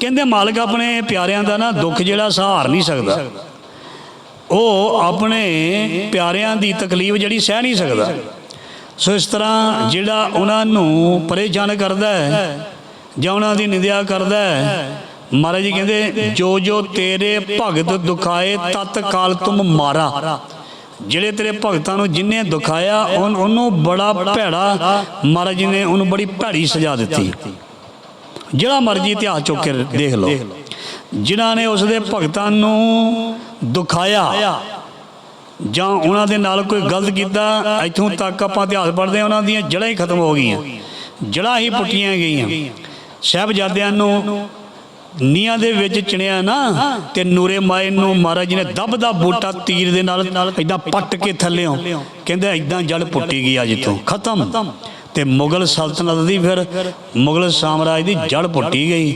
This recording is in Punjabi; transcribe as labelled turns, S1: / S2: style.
S1: ਕਹਿੰਦੇ ਮਾਲਕ ਆਪਣੇ ਪਿਆਰਿਆਂ ਦਾ ਨਾ ਦੁੱਖ ਜਿਹੜਾ ਸਹਾਰ ਨਹੀਂ ਸਕਦਾ। ਉਹ ਆਪਣੇ ਪਿਆਰਿਆਂ ਦੀ ਤਕਲੀਫ ਜਿਹੜੀ ਸਹਿ ਨਹੀਂ ਸਕਦਾ। ਸੋ ਇਸ ਤਰ੍ਹਾਂ ਜਿਹੜਾ ਉਹਨਾਂ ਨੂੰ ਪਰੇਸ਼ਾਨ ਕਰਦਾ ਹੈ ਜਾਂ ਉਹਨਾਂ ਦੀ ਨਿੰਦਿਆ ਕਰਦਾ ਹੈ, ਮਹਾਰਾਜ ਜੀ ਕਹਿੰਦੇ, ਜੋ ਜੋ ਤੇਰੇ ਭਗਤ ਦੁਖਾਏ, ਤਤ ਕਾਲ ਤੁਮ ਮਾਰਾ। ਜਿਹੜੇ ਤੇਰੇ ਭਗਤਾਂ ਨੂੰ ਜਿੰਨੇ ਦੁਖਾਇਆ, ਉਹਨ- ਉਹਨੂੰ ਬੜਾ ਭੈੜਾ ਮਹਾਰਾਜ ਜੀ ਨੇ ਉਹਨੂੰ ਬੜੀ ਭੈੜੀ ਸਜ਼ਾ ਦਿੱਤੀ। ਜਿਹੜਾ ਮਰਜ਼ੀ ਇਤਿਹਾਸ ਚੁੱਕ ਕੇ ਦੇਖ ਲਓ। ਜਿਨ੍ਹਾਂ ਨੇ ਉਸ ਦੇ ਭਗਤਾਂ ਨੂੰ ਦੁਖਾਇਆ ਜਾਂ ਉਹਨਾਂ ਦੇ ਨਾਲ ਕੋਈ ਗਲਤ ਕੀਤਾ, ਇੱਥੋਂ ਤੱਕ ਆਪਾਂ ਇਤਿਹਾਸ ਪੜ੍ਹਦੇ ਉਹਨਾਂ ਦੀਆਂ ਜੜ੍ਹਾਂ ਹੀ ਖਤਮ ਹੋ ਗਈਆਂ। ਜੜ੍ਹਾਂ ਹੀ ਪੁੱਟੀਆਂ ਗਈਆਂ। ਸਾਹਿਬਜ਼ਾਦਿਆਂ ਨੂੰ ਨੀਆਂ ਦੇ ਵਿੱਚ ਚਿਣਿਆ ਨਾ ਤੇ ਨੂਰੇ ਮਾਏ ਨੂੰ ਮਹਾਰਾਜ ਜੀ ਨੇ ਦਬ ਦਾ ਬੂਟਾ ਤੀਰ ਦੇ ਨਾਲ ਇਦਾਂ ਪੱਟ ਕੇ ਥੱਲਿਓਂ ਕਹਿੰਦੇ ਇਦਾਂ ਜੜ ਪੁੱਟੀ ਗਈ ਅੱਜ ਤੋਂ ਖਤਮ। ਤੇ ਮੁਗਲ ਸਲਤਨਤ ਦੀ ਫਿਰ ਮੁਗਲ ਸਾਮਰਾਜ ਦੀ ਜੜ ਪੁੱਟੀ ਗਈ।